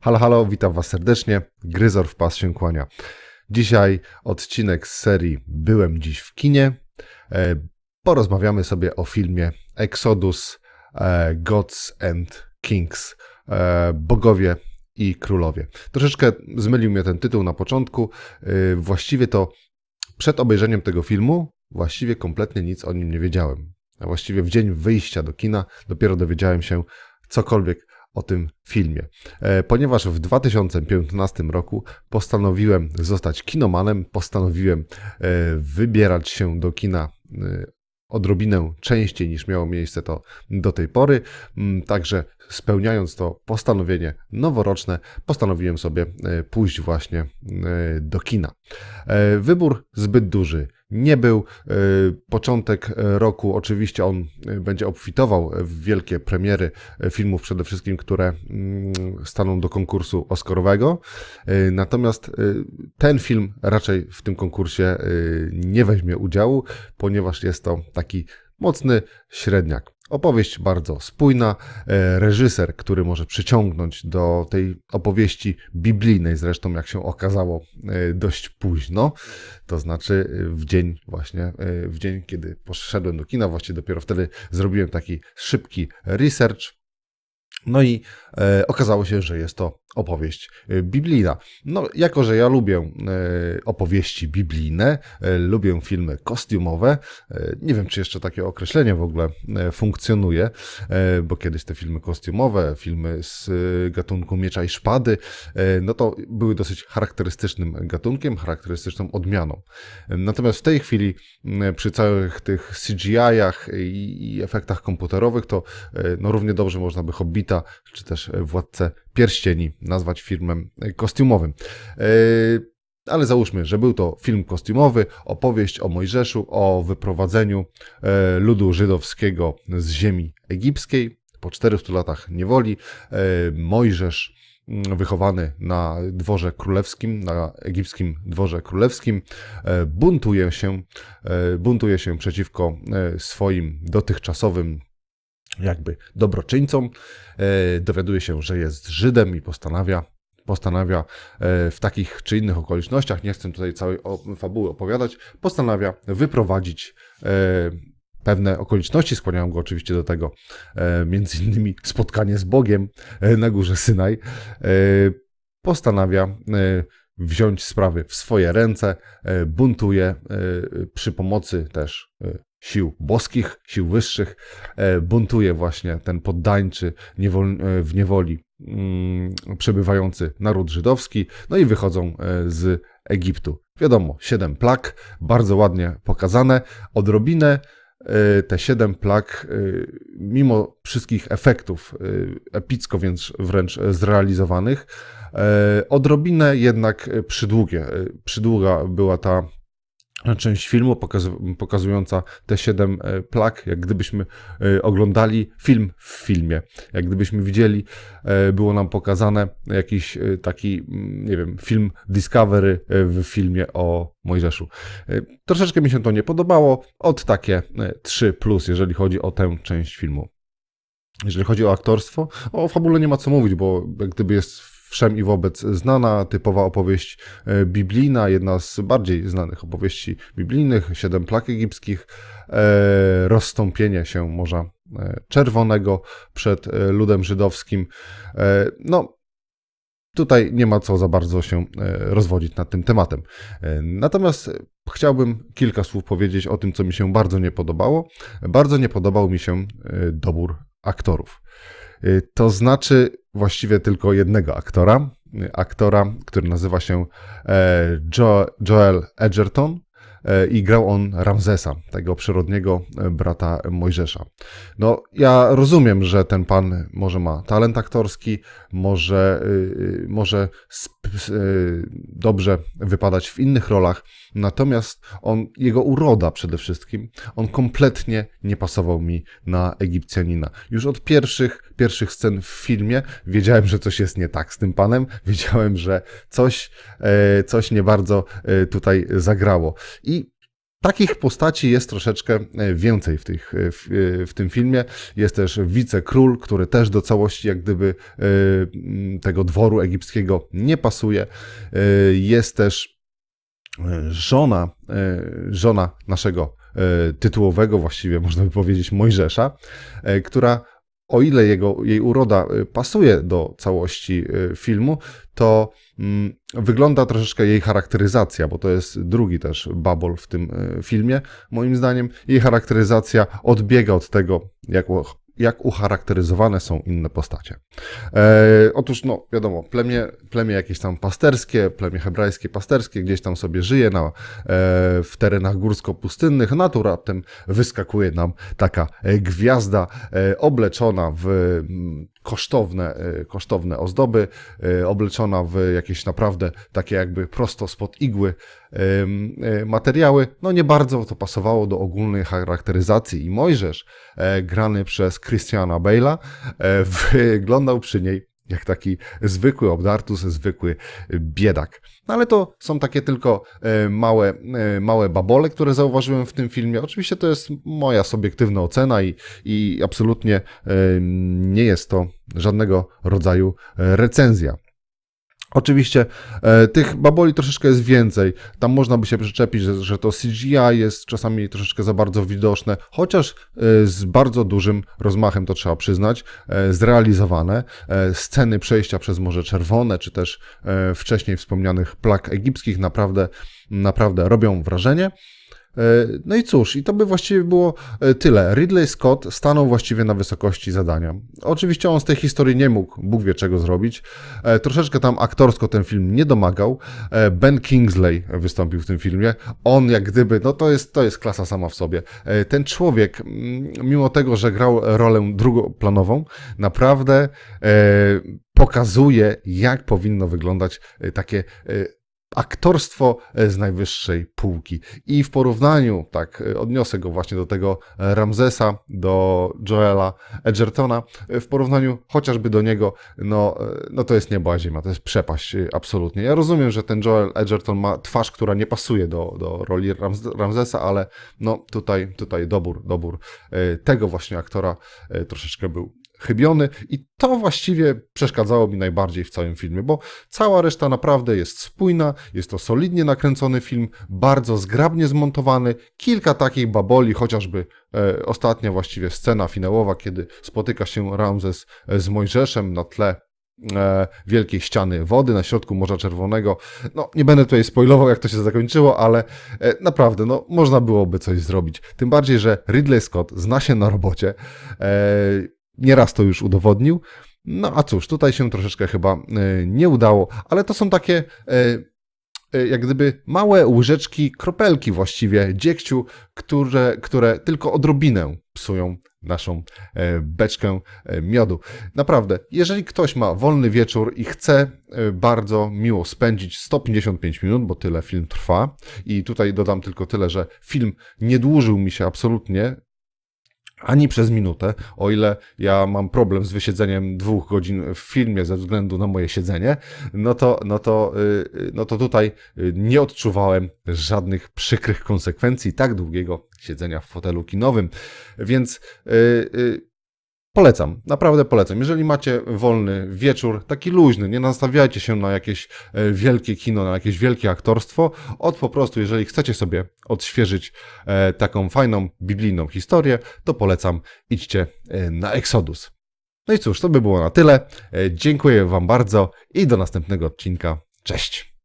Halo, halo, witam Was serdecznie. Gryzor w pas się kłania. Dzisiaj odcinek z serii Byłem dziś w kinie. E, Porozmawiamy sobie o filmie Exodus e, Gods and Kings. e, Bogowie i królowie. Troszeczkę zmylił mnie ten tytuł na początku. Właściwie to przed obejrzeniem tego filmu właściwie kompletnie nic o nim nie wiedziałem. A właściwie w dzień wyjścia do kina dopiero dowiedziałem się cokolwiek o tym filmie. E, Ponieważ w 2015 roku postanowiłem zostać kinomanem, postanowiłem e, wybierać się do kina e, odrobinę częściej niż miało miejsce to do tej pory. Mm, Także spełniając to postanowienie noworoczne, postanowiłem sobie pójść właśnie do kina. Wybór zbyt duży nie był. E, Początek e, roku, oczywiście on e, będzie obfitował w wielkie premiery filmów, przede wszystkim, które mm, staną do konkursu Oscarowego. Natomiast ten film raczej w tym konkursie nie weźmie udziału, ponieważ jest to taki mocny średniak. Opowieść bardzo spójna, e, reżyser, który może przyciągnąć do tej opowieści biblijnej, zresztą jak się okazało e, dość późno, to znaczy e, w dzień właśnie, w dzień kiedy poszedłem do kina, właściwie dopiero wtedy zrobiłem taki szybki research, no i e, okazało się, że jest to opowieść e, biblijna. No, jako że ja lubię e, opowieści biblijne, e, lubię filmy kostiumowe, e, nie wiem, czy jeszcze takie określenie w ogóle e, funkcjonuje, bo kiedyś te filmy kostiumowe, filmy z gatunku miecza i szpady, no to były dosyć charakterystycznym gatunkiem, charakterystyczną odmianą. Natomiast w tej chwili, przy całych tych CGI-ach i, i efektach komputerowych, to no, równie dobrze można by Czy też e, Władcę Pierścieni nazwać filmem e, kostiumowym. E, Ale załóżmy, że był to film kostiumowy, opowieść o Mojżeszu, o wyprowadzeniu ludu żydowskiego z ziemi egipskiej. Po 400 latach niewoli Mojżesz mm, wychowany na dworze królewskim, na egipskim dworze królewskim, buntuje się, buntuje się przeciwko swoim dotychczasowym jakby dobroczyńcom, e, dowiaduje się, że jest Żydem i postanawia, postanawia e, w takich czy innych okolicznościach, nie chcę tutaj całej fabuły opowiadać, postanawia wyprowadzić e, pewne okoliczności, skłaniają go oczywiście do tego, między innymi spotkanie z Bogiem na górze Synaj, postanawia wziąć sprawy w swoje ręce, buntuje przy pomocy też sił boskich, sił wyższych, e, buntuje właśnie ten poddańczy niewol, e, w niewoli mm, przebywający naród żydowski, no i wychodzą e, z Egiptu. Wiadomo, siedem plag, bardzo ładnie pokazane, odrobinę te siedem plag, mimo wszystkich efektów epicko więc wręcz zrealizowanych, odrobinę jednak przydługie. Przydługa była ta część filmu pokazu- pokazująca te siedem e, plag, jak gdybyśmy e, oglądali film w filmie. Jak gdybyśmy widzieli, e, było nam pokazane jakiś taki, mm, nie wiem, film Discovery w filmie o Mojżeszu. Troszeczkę mi się to nie podobało, od takie 3 plus, jeżeli chodzi o tę część filmu. Jeżeli chodzi o aktorstwo, o fabule nie ma co mówić, bo jak gdyby jest wszem i wobec znana, typowa opowieść e, biblijna, jedna z bardziej znanych opowieści biblijnych, siedem plag egipskich, e, rozstąpienie się Morza e, Czerwonego przed ludem żydowskim. No, tutaj nie ma co za bardzo się rozwodzić nad tym tematem. Natomiast chciałbym kilka słów powiedzieć o tym, co mi się bardzo nie podobało. Bardzo nie podobał mi się dobór aktorów. E, To znaczy właściwie tylko jednego aktora. E, Aktora, który nazywa się e, Jo- Joel Edgerton i grał on Ramzesa, tego przyrodniego e, brata Mojżesza. No, ja rozumiem, że ten pan może ma talent aktorski, może, y, y, może y, dobrze wypadać w innych rolach, natomiast on, jego uroda przede wszystkim, on kompletnie nie pasował mi na Egipcjanina. Już od pierwszych, pierwszych scen w filmie wiedziałem, że coś jest nie tak z tym panem, wiedziałem, że coś, e, coś nie bardzo e, tutaj zagrało. I Takich postaci jest troszeczkę e, więcej w, tych, e, w, e, w tym filmie. Jest też wicekról, który też do całości jak gdyby tego dworu egipskiego nie pasuje. Jest też żona, żona naszego tytułowego, właściwie można by powiedzieć Mojżesza, która o ile jego, jej uroda e, pasuje do całości e, filmu, to mm, wygląda troszeczkę jej charakteryzacja, bo to jest drugi też babol w tym e, filmie. Moim zdaniem jej charakteryzacja odbiega od tego, jak, jak ucharakteryzowane są inne postacie. E, otóż, no wiadomo, plemię, plemię jakieś tam pasterskie, plemię hebrajskie pasterskie, gdzieś tam sobie żyje na, e, w terenach górsko-pustynnych, tu raptem wyskakuje nam taka gwiazda e, obleczona w kosztowne, e, kosztowne ozdoby, e, obleczona w jakieś naprawdę takie jakby prosto spod igły e, materiały. No nie bardzo to pasowało do ogólnej charakteryzacji i Mojżesz, grany przez Christiana Bale'a, wyglądał przy niej jak taki zwykły obdartus, zwykły biedak. No ale to są takie tylko e, małe, e, małe babole, które zauważyłem w tym filmie. Oczywiście to jest moja subiektywna ocena i, i absolutnie e, nie jest to żadnego rodzaju e, recenzja. Oczywiście e, tych baboli troszeczkę jest więcej. Tam można by się przyczepić, że, że to CGI jest czasami troszeczkę za bardzo widoczne, chociaż e, z bardzo dużym rozmachem, to trzeba przyznać, e, zrealizowane. E, sceny przejścia przez Morze Czerwone, czy też e, wcześniej wspomnianych plag egipskich naprawdę, naprawdę robią wrażenie. E, No i cóż, i to by właściwie było e, tyle. Ridley Scott stanął właściwie na wysokości zadania. Oczywiście on z tej historii nie mógł, Bóg wie czego zrobić. E, Troszeczkę tam aktorsko ten film nie domagał. Ben Kingsley wystąpił w tym filmie. On jak gdyby, no to jest, to jest klasa sama w sobie. Ten człowiek, mimo tego, że grał rolę drugoplanową, naprawdę pokazuje, jak powinno wyglądać takie aktorstwo e, z najwyższej półki. I w porównaniu, tak, e, odniosę go właśnie do tego e, Ramzesa, do Joela Edgertona, w porównaniu chociażby do niego, no, no to jest nieba a ziemia, to jest przepaść, absolutnie. Ja rozumiem, że ten Joel Edgerton ma twarz, która nie pasuje do, do roli Ramz- Ramzesa, ale no tutaj, tutaj dobór, dobór tego właśnie aktora troszeczkę był chybiony i to właściwie przeszkadzało mi najbardziej w całym filmie, bo cała reszta naprawdę jest spójna, jest to solidnie nakręcony film, bardzo zgrabnie zmontowany, kilka takich baboli, chociażby e, ostatnia właściwie scena finałowa, kiedy spotyka się Ramzes e, z Mojżeszem na tle e, wielkiej ściany wody na środku Morza Czerwonego. No, nie będę tutaj spoilował, jak to się zakończyło, ale e, naprawdę, no, można byłoby coś zrobić. Tym bardziej, że Ridley Scott zna się na robocie. Nieraz to już udowodnił. No a cóż, tutaj się troszeczkę chyba e, nie udało, ale to są takie e, e, jak gdyby małe łyżeczki, kropelki właściwie dziegciu, które, które tylko odrobinę psują naszą beczkę miodu. Naprawdę, jeżeli ktoś ma wolny wieczór i chce bardzo miło spędzić 155 minut, bo tyle film trwa, i tutaj dodam tylko tyle, że film nie dłużył mi się absolutnie, ani przez minutę, o ile ja mam problem z wysiedzeniem dwóch godzin w filmie ze względu na moje siedzenie, no to, no to, y, no to tutaj y, nie odczuwałem żadnych przykrych konsekwencji tak długiego siedzenia w fotelu kinowym. Więc y, y, Polecam, naprawdę polecam. Jeżeli macie wolny wieczór, taki luźny, nie nastawiajcie się na jakieś e, wielkie kino, na jakieś wielkie aktorstwo. Od po prostu, jeżeli chcecie sobie odświeżyć e, taką fajną biblijną historię, to polecam, idźcie e, na Exodus. No i cóż, to by było na tyle. Dziękuję Wam bardzo i do następnego odcinka. Cześć!